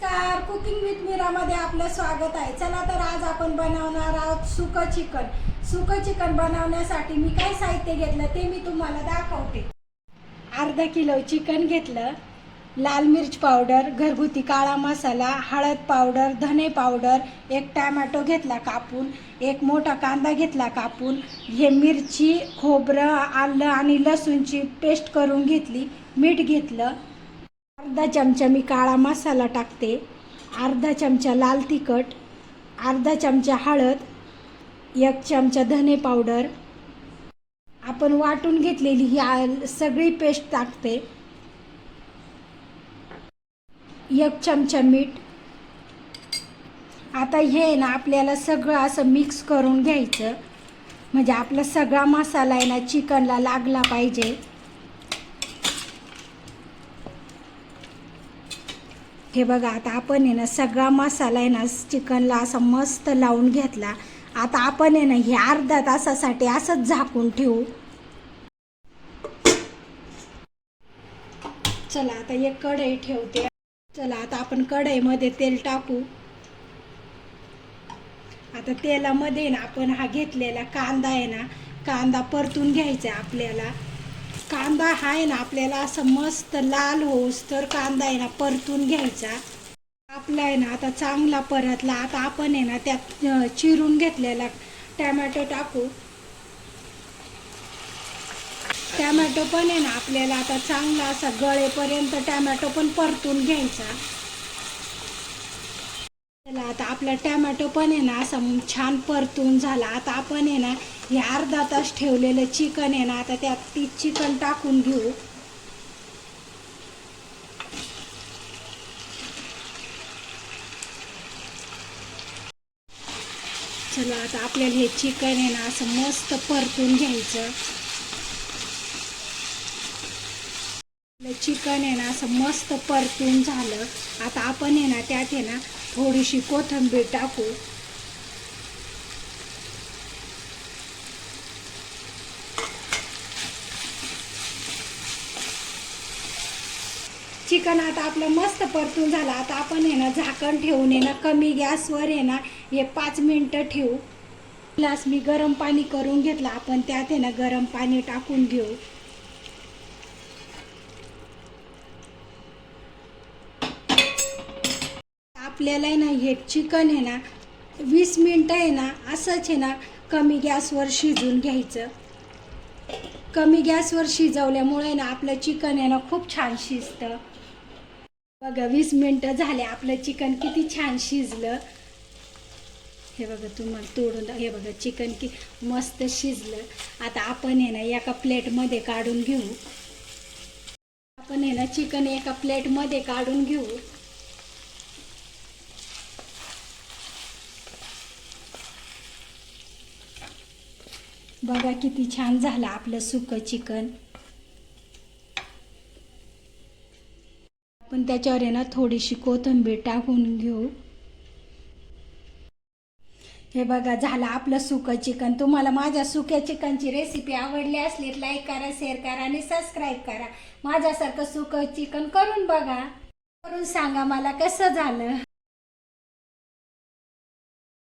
नमस्कार cooking with मीरामध्ये आपलं स्वागत आहे. चला तर आज आपण बनवणार आहोत सुकं चिकन. सुकं चिकन बनवण्यासाठी मी काय साहित्य घेतलं ते मी तुम्हाला दाखवते. अर्धा किलो चिकन घेतलं. लाल मिरच पावडर घरगुती काळा मसाला हळद पावडर धने पावडर एक टॅमॅटो घेतला कापून एक मोठा कांदा घेतला कापून हे मिरची खोबरं आलं आणि लसूणची पेस्ट करून घेतली मीठ घेतलं. अर्धा चमचा मी काळा मसाला टाकते. अर्धा चमचा लाल तिखट. अर्धा चमचा हळद. एक चमचा धने पावडर. आपण वाटून घेतलेली ही सगळी पेस्ट टाकते. एक चमचा मीठ. आता हे ना आपल्याला सगळं असं मिक्स करून घ्यायचं. म्हणजे आपला सगळा मसाला आहे ना चिकनला लागला पाहिजे. हे बघा आता आपण आहे ना सगळा मसाला आहे ना चिकनला असा मस्त लावून घेतला. आता आपण आहे ना हे अर्धा तासासाठी असंच झाकून ठेवू. चला आता एक कढई ठेवते. चला आता आपण कढईमध्ये तेल टाकू. आता तेलामध्ये ना आपण हा घेतलेला कांदा आहे ना कांदा परतून घ्यायचा आहे आपल्याला. कांदा हा आहे ना आपल्याला असं मस्त लाल होऊस तर कांदा आहे ना परतून घ्यायचा. आपला आहे ना आता चांगला परतला. आता आपण आहे ना त्यात चिरून घेतलेला टॅमॅटो टाकू. टॅमॅटो पण आहे ना आपल्याला आता चांगला असा गळेपर्यंत टॅमॅटो पण परतून घ्यायचा. चला आता आपला टॅमॅटो पण आहे ना असं छान परतून झाला. आता आपण आहे ना हे अर्धा तास ठेवलेलं चिकन आहे ना आता त्यात ती चिकन टाकून घेऊ. चला आता आपल्याला हे चिकन आहे ना असं मस्त परतून घ्यायचं. चिकन आहे ना असं मस्त परतून झालं. आता आपण आहे ना त्यात आहे ना थोडीशी कोथिंबीर टाकू. चिकन आता आपलं मस्त परतून झालं. आता आपण आहे ना झाकण ठेवून आहे ना कमी गॅसवर आहे ना हे पाच मिनटं ठेवू. ग्लास मी गरम पाणी करून घेतलं. आपण त्यात आहे ना गरम पाणी टाकून घेऊ. आपल्याला आहे ना हे चिकन आहे ना वीस मिनटं आहे ना असंच आहे ना कमी गॅसवर शिजून घ्यायचं. कमी गॅसवर शिजवल्यामुळे ना आपलं चिकन आहे ना खूप छान शिजतं. बघा वीस मिनटं झाले आपलं चिकन किती छान शिजलं. हे बघा तुम्हाला तोडून हे बघा चिकन की मस्त शिजलं. आता आपण आहे ना एका प्लेटमध्ये काढून घेऊ. आपण आहे ना चिकन एका प्लेटमध्ये काढून घेऊ. बघा किती छान झालं आपलं सुकं चिकन. आपण त्याच्यावर आहे ना थोडीशी कोथिंबीर टाकून घेऊ. हे बघा झालं आपलं सुकं चिकन. तुम्हाला माझ्या सुक्या चिकनची रेसिपी आवडली असली लाईक करा शेअर करा आणि सबस्क्राईब करा. माझ्यासारखं सुकं चिकन करून बघा. करून सांगा मला कसं झालं.